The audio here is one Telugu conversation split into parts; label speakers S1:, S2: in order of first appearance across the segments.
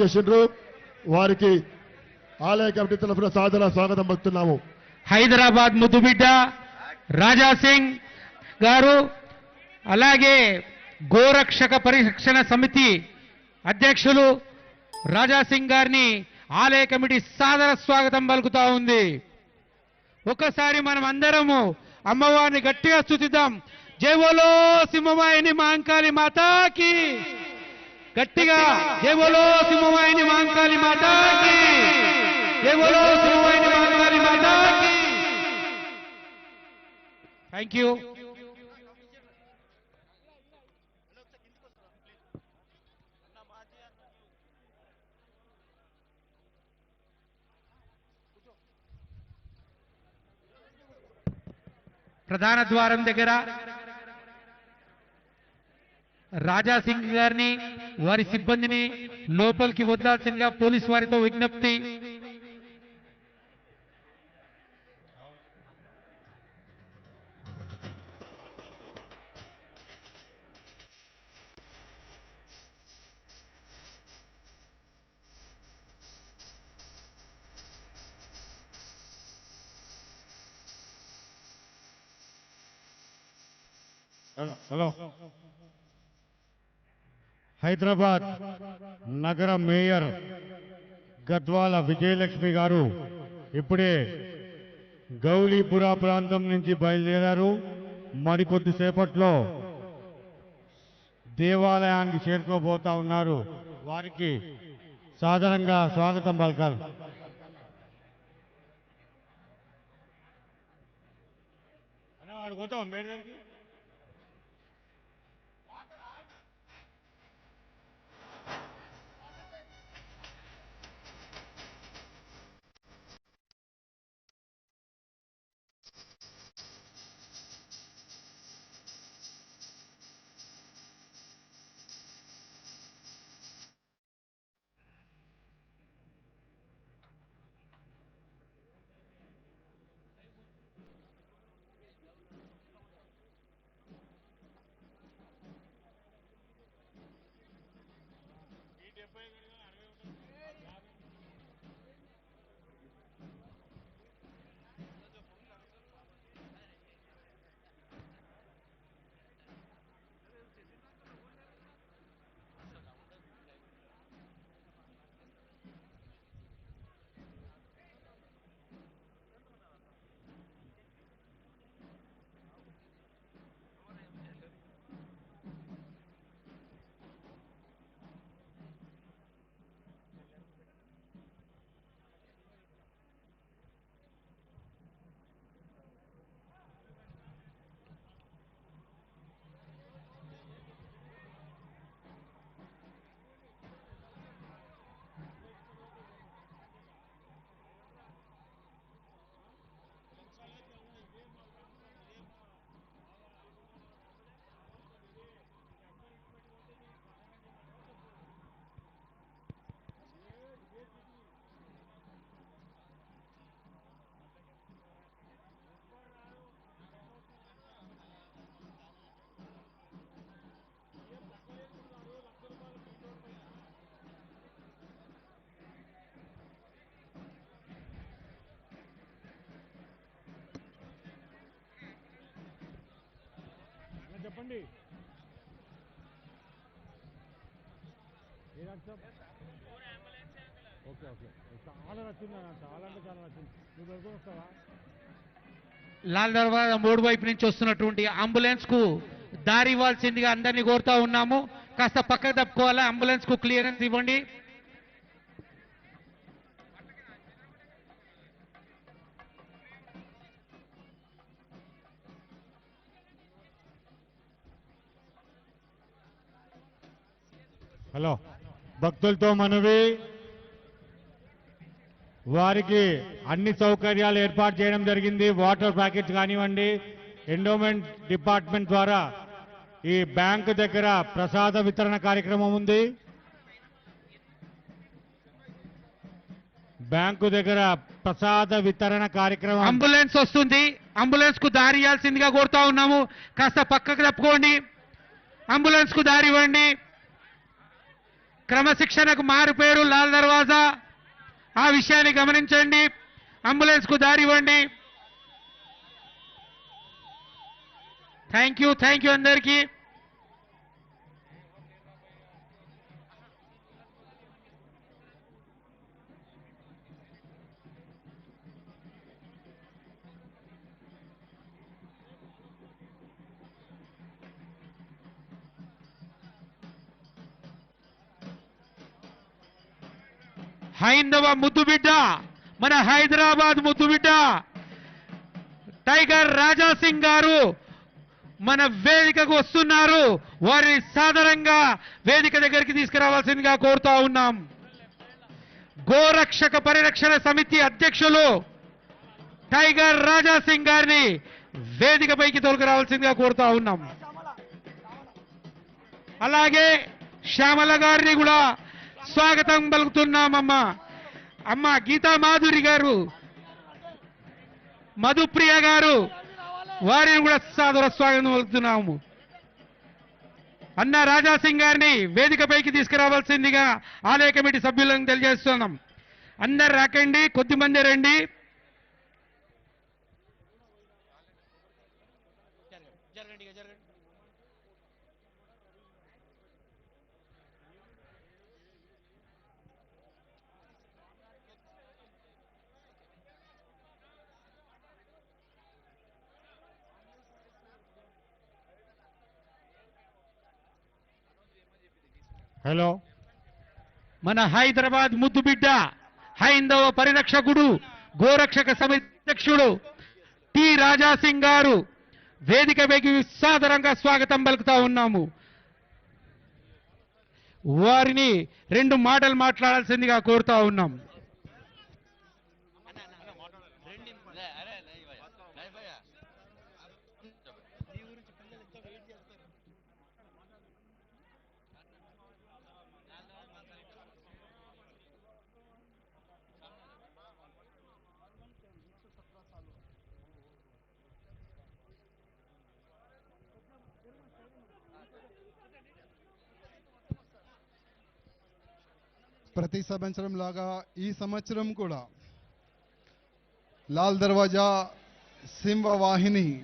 S1: చేసిండ్రు. వారికి ఆలయ కమిటీ తరఫున సాధన స్వాగతం పలుకుతున్నాము.
S2: హైదరాబాద్ ముద్దుబిడ్డ రాజా సింగ్ గారు అలాగే గోరక్షక పరిరక్షణ సమితి అధ్యక్షులు రాజా సింగ్ గారిని ఆలయ కమిటీ సాదర స్వాగతం పలుకుతా ఉంది. ఒకసారి మనం అందరము అమ్మవారిని గట్టిగా స్థుతిద్దాం. జయవోలో సింహమాయని మాంకాళి మాతాకి. గట్టిగా జై బోలో సింహమాయిని మాంకాలి మాతాకి. జై బోలో సింహమాయిని మాంకాలి మాతాకి. థ్యాంక్ యూ ప్రధాన ద్వారం దగ్గర రాజాసింగ్ గారిని వారి సిబ్బందిని లోపలికి వదలాల్సిందిగా పోలీస్ వారితో విజ్ఞప్తి
S3: హలో హైదరాబాద్ నగర మేయర్ గద్వాల విజయలక్ష్మి గారు ఇప్పుడే గౌలీపురా ప్రాంతం నుంచి బయలుదేరారు. మరికొద్దిసేపట్లో దేవాలయానికి చేరుకోబోతా ఉన్నారు. వారికి సాధారణంగా స్వాగతం పలకాలి. పోతాం వాడికి పోతావా ఓకే ఓకే. చాలా నచ్చింది చాలా అంటే చాలా నచ్చింది. నువ్వు వెళ్తూ వస్తావా
S2: లాల్ దర్వాజా మూడు వైపు నుంచి వస్తున్నటువంటి అంబులెన్స్కు దారి ఇవ్వాల్సిందిగా అందరినీ కోరుతా ఉన్నాము. కాస్త పక్కకు తప్పుకోవాలా? అంబులెన్స్కు క్లియరెన్స్ ఇవ్వండి.
S3: హలో. భక్తులతో మనవి. వారికి అన్ని సౌకర్యాలు ఏర్పాటు చేయడం జరిగింది. వాటర్ ప్యాకెట్స్ కానివ్వండి ఎండోమెంట్ డిపార్ట్మెంట్ ద్వారా ఈ బ్యాంకు దగ్గర ప్రసాద వితరణ కార్యక్రమం ఉంది. బ్యాంకు దగ్గర ప్రసాద వితరణ కార్యక్రమం.
S2: అంబులెన్స్ వస్తుంది. అంబులెన్స్కు దారి ఇవ్వాల్సిందిగా కోరుతా ఉన్నాము. కాస్త పక్కకు తప్పుకోండి. అంబులెన్స్కు దారి ఇవ్వండి. క్రమశిక్షణకు మారు పేరు లాల్ దర్వాజా. ఆ విషయాన్ని గమనించండి. అంబులెన్స్కు దారి ఇవ్వండి. థ్యాంక్ యూ థ్యాంక్ యూ అందరికీ. హైందవ ముద్దుబిడ్డ మన హైదరాబాద్ ముద్దుబిడ్డ టైగర్ రాజా సింగ్ గారు మన వేదికకు వస్తున్నారు. వారిని సాధారణంగా వేదిక దగ్గరికి తీసుకురావాల్సిందిగా కోరుతా ఉన్నాం. గోరక్షక పరిరక్షణ సమితి అధ్యక్షులు టైగర్ రాజా సింగ్ గారిని వేదికపైకి తొలగరావాల్సిందిగా కోరుతా ఉన్నాం. అలాగే శ్యామల గారిని కూడా స్వాగతం పలుకుతున్నామమ్మా. అమ్మ గీతా మాధురి గారు మధుప్రియ గారు వారిని కూడా సాదర స్వాగతం పలుకుతున్నాము. అన్న రాజాసింగ్ గారిని వేదికపైకి తీసుకురావాల్సిందిగా ఆలయ కమిటీ సభ్యులను తెలియజేస్తున్నాం. అందరు రాకండి కొద్దిమంది రండి.
S3: హలో.
S2: మన హైదరాబాద్ ముద్దుబిడ్డ హైందవ పరిరక్షకుడు గోరక్షక సమిధ్యక్షుడు అధ్యక్షుడు టి రాజాసింగ్ గారు వేదిక వేగి సాదరంగా స్వాగతం పలుకుతా ఉన్నాము. వారిని రెండు మాటలు మాట్లాడాల్సిందిగా కోరుతా ఉన్నాం.
S4: ప్రతి సంవత్సరం లాగా ఈ సంవత్సరం కూడా లాల్ దర్వాజా సింహవాహిని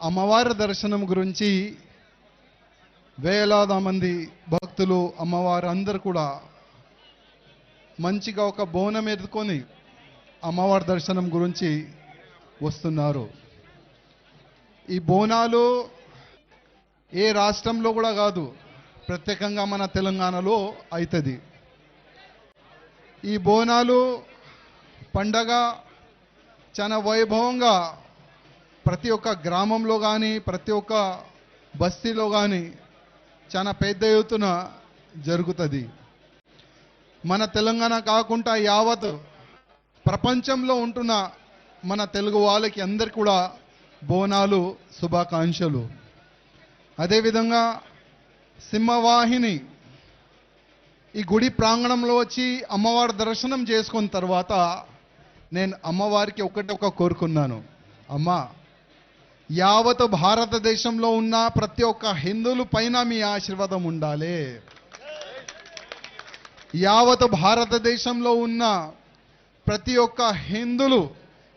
S4: అమ్మవారి దర్శనం గురించి వేలాది మంది భక్తులు అమ్మవారు అందరు కూడా మంచిగా ఒక బోనం ఎదుకొని అమ్మవారి దర్శనం గురించి వస్తున్నారు. ఈ బోనాలు ఏ రాష్ట్రంలో కూడా కాదు ప్రత్యేకంగా మన తెలంగాణలో అవుతుంది ఈ బోనాలు పండగ చాలా వైభవంగా ప్రతి ఒక్క గ్రామంలో కానీ ప్రతి ఒక్క బస్తీలో కానీ చాలా పెద్ద ఎత్తున జరుగుతుంది. మన తెలంగాణ కాకుండా యావత్ ప్రపంచంలో ఉంటున్న మన తెలుగు వాళ్ళకి అందరికి కూడా బోనాలు శుభాకాంక్షలు. అదేవిధంగా సింహవాహిని ఈ గుడి ప్రాంగణంలో వచ్చి అమ్మవారి దర్శనం చేసుకున్న తర్వాత నేను అమ్మవారికి ఒకటి ఒక కోరుకున్నాను. అమ్మ యావత్ భారతదేశంలో ఉన్న ప్రతి ఒక్క హిందువుల పైన మీ ఆశీర్వాదం ఉండాలి. యావత్ భారతదేశంలో ఉన్న ప్రతి ఒక్క హిందువులు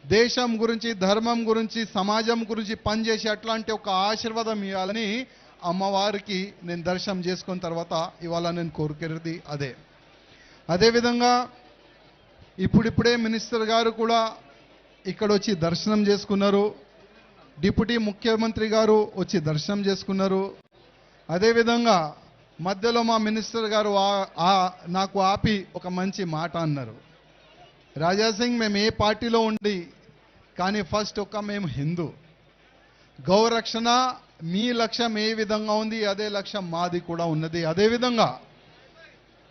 S4: దేశం గురించి ధర్మం గురించి సమాజం గురించి పనిచేసి అట్లాంటి ఒక ఆశీర్వాదం ఇవ్వాలని అమ్మవారికి నేను దర్శనం చేసుకున్న తర్వాత ఇవాళ నేను కోరుకునేది అదే. అదేవిధంగా ఇప్పుడిప్పుడే మినిస్టర్ గారు కూడా ఇక్కడ వచ్చి దర్శనం చేసుకున్నారు. డిప్యూటీ ముఖ్యమంత్రి గారు వచ్చి దర్శనం చేసుకున్నారు. అదేవిధంగా మధ్యలో మా మినిస్టర్ గారు నాకు ఆపి ఒక మంచి మాట అన్నారు. రాజా సింగ్ మేము ఏ పార్టీలో ఉండి కానీ ఫస్ట్ ఒక మేము హిందూ. గౌరక్షణ మీ లక్ష్యం ఏ విధంగా ఉంది అదే లక్ష్యం మాది కూడా ఉన్నది. అదేవిధంగా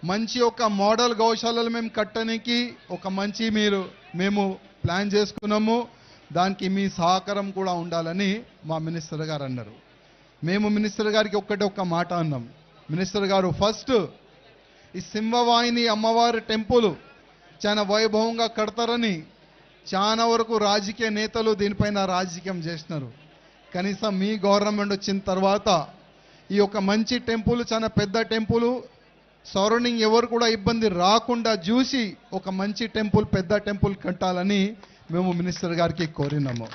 S4: మంచి ఒక మోడల్ గౌశాలలు మేము కట్టడానికి ఒక మంచి మీరు మేము ప్లాన్ చేసుకున్నాము. దానికి మీ సహకారం కూడా ఉండాలని మా మినిస్టర్ గారు అన్నారు. మేము మినిస్టర్ గారికి ఒక్కటే ఒక్క మాట అన్నాం. మినిస్టర్ గారు ఫస్ట్ ఈ సింహవాహిని అమ్మవారి టెంపుల్ చాలా వైభవంగా కడతారని చాలా వరకు రాజకీయ నేతలు దీనిపైన రాజకీయం చేసినారు కనీసం మీ గవర్నమెంట్ వచ్చిన తర్వాత ఈ యొక్క మంచి టెంపుల్ చాలా పెద్ద టెంపుల్ సరౌండింగ్ ఎవరు కూడా ఇబ్బంది రాకుండా చూసి ఒక మంచి టెంపుల్ పెద్ద టెంపుల్ కట్టాలని మేము మినిస్టర్ గారికి కోరినాము.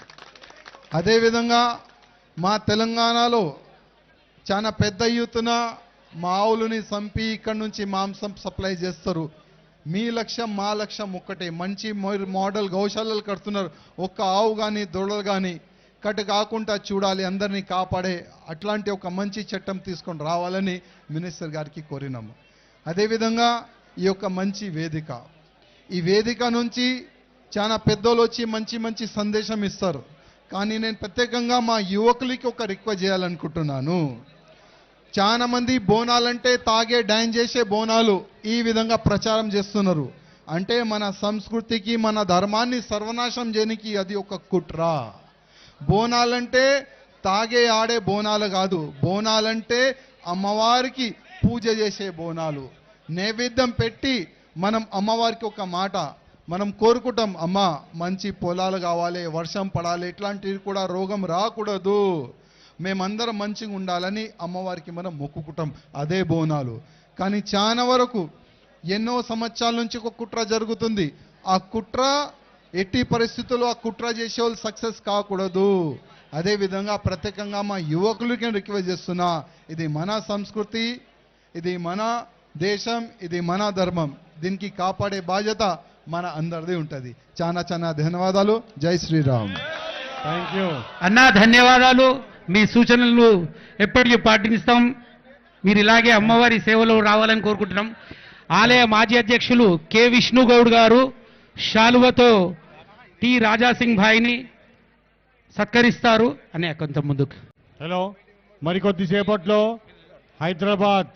S4: అదేవిధంగా మా తెలంగాణలో చాలా పెద్ద ఎత్తున మా ఆవులని చంపి ఇక్కడి నుంచి మాంసం సప్లై చేస్తారు. మీ లక్ష్యం మా లక్ష్యం ఒక్కటే. మంచి మో- మోడల్ గౌశాలలు కడుతున్నారు. ఒక్క ఆవు కానీ దొడలు కానీ కట్టు కాకుండా చూడాలి అందరినీ కాపాడే అట్లాంటి ఒక మంచి చట్టం తీసుకొని రావాలని మినిస్టర్ గారికి కోరినాము. అదేవిధంగా ఈ యొక్క మంచి వేదిక. ఈ వేదిక నుంచి చాలా పెద్దోళ్ళు వచ్చి మంచి మంచి సందేశం ఇస్తారు. కానీ నేను ప్రత్యేకంగా మా యువకులకి ఒక రిక్వెస్ట్ చేయాలనుకుంటున్నాను. చాలా మంది బోనాలంటే తాగే డాన్స్ చేసే బోనాలు ఈ విధంగా ప్రచారం చేస్తున్నారు. అంటే మన సంస్కృతికి మన ధర్మాన్ని సర్వనాశం చేయనికి అది ఒక కుట్ర. బోనాలంటే తాగే ఆడే బోనాలు కాదు. బోనాలంటే అమ్మవారికి పూజ చేసే బోనాలు. నైవేద్యం పెట్టి మనం అమ్మవారికి ఒక మాట మనం కోరుకుంటాం అమ్మ మంచి పొలాలు కావాలి వర్షం పడాలి ఇట్లాంటివి కూడా రోగం రాకూడదు. మేమందరం మంచిగా ఉండాలని అమ్మవారికి మనం మొక్కుకుంటాం. అదే బోనాలు. కానీ చాలా వరకు ఎన్నో సంవత్సరాల నుంచి ఒక కుట్ర జరుగుతుంది. ఆ కుట్ర ఎట్టి పరిస్థితుల్లో ఆ కుట్ర చేసే వాళ్ళు సక్సెస్ కాకూడదు. అదేవిధంగా ప్రత్యేకంగా మా యువకులకి నేను రిక్వెస్ట్ చేస్తున్నా ఇది మన సంస్కృతి ఇది మన దేశం ఇది మన ధర్మం. దీనికి కాపాడే బాధ్యత మన అందరిది ఉంటుంది. చాలా చాలా ధన్యవాదాలు. జై శ్రీరామ్.
S3: థ్యాంక్ యూ
S2: అన్నా ధన్యవాదాలు. మీ సూచనలు ఎప్పటికీ పాటిస్తాం. మీరు ఇలాగే అమ్మవారి సేవలో రావాలని కోరుకుంటున్నాం. ఆలయ మాజీ అధ్యక్షులు కె విష్ణుగౌడ్ గారు శాలువతో టి రాజాసింగ్ భాయ్ని సత్కరిస్తారు. అనే కొంత ముందుకు.
S3: హలో మరికొద్దిసేపట్లో హైదరాబాద్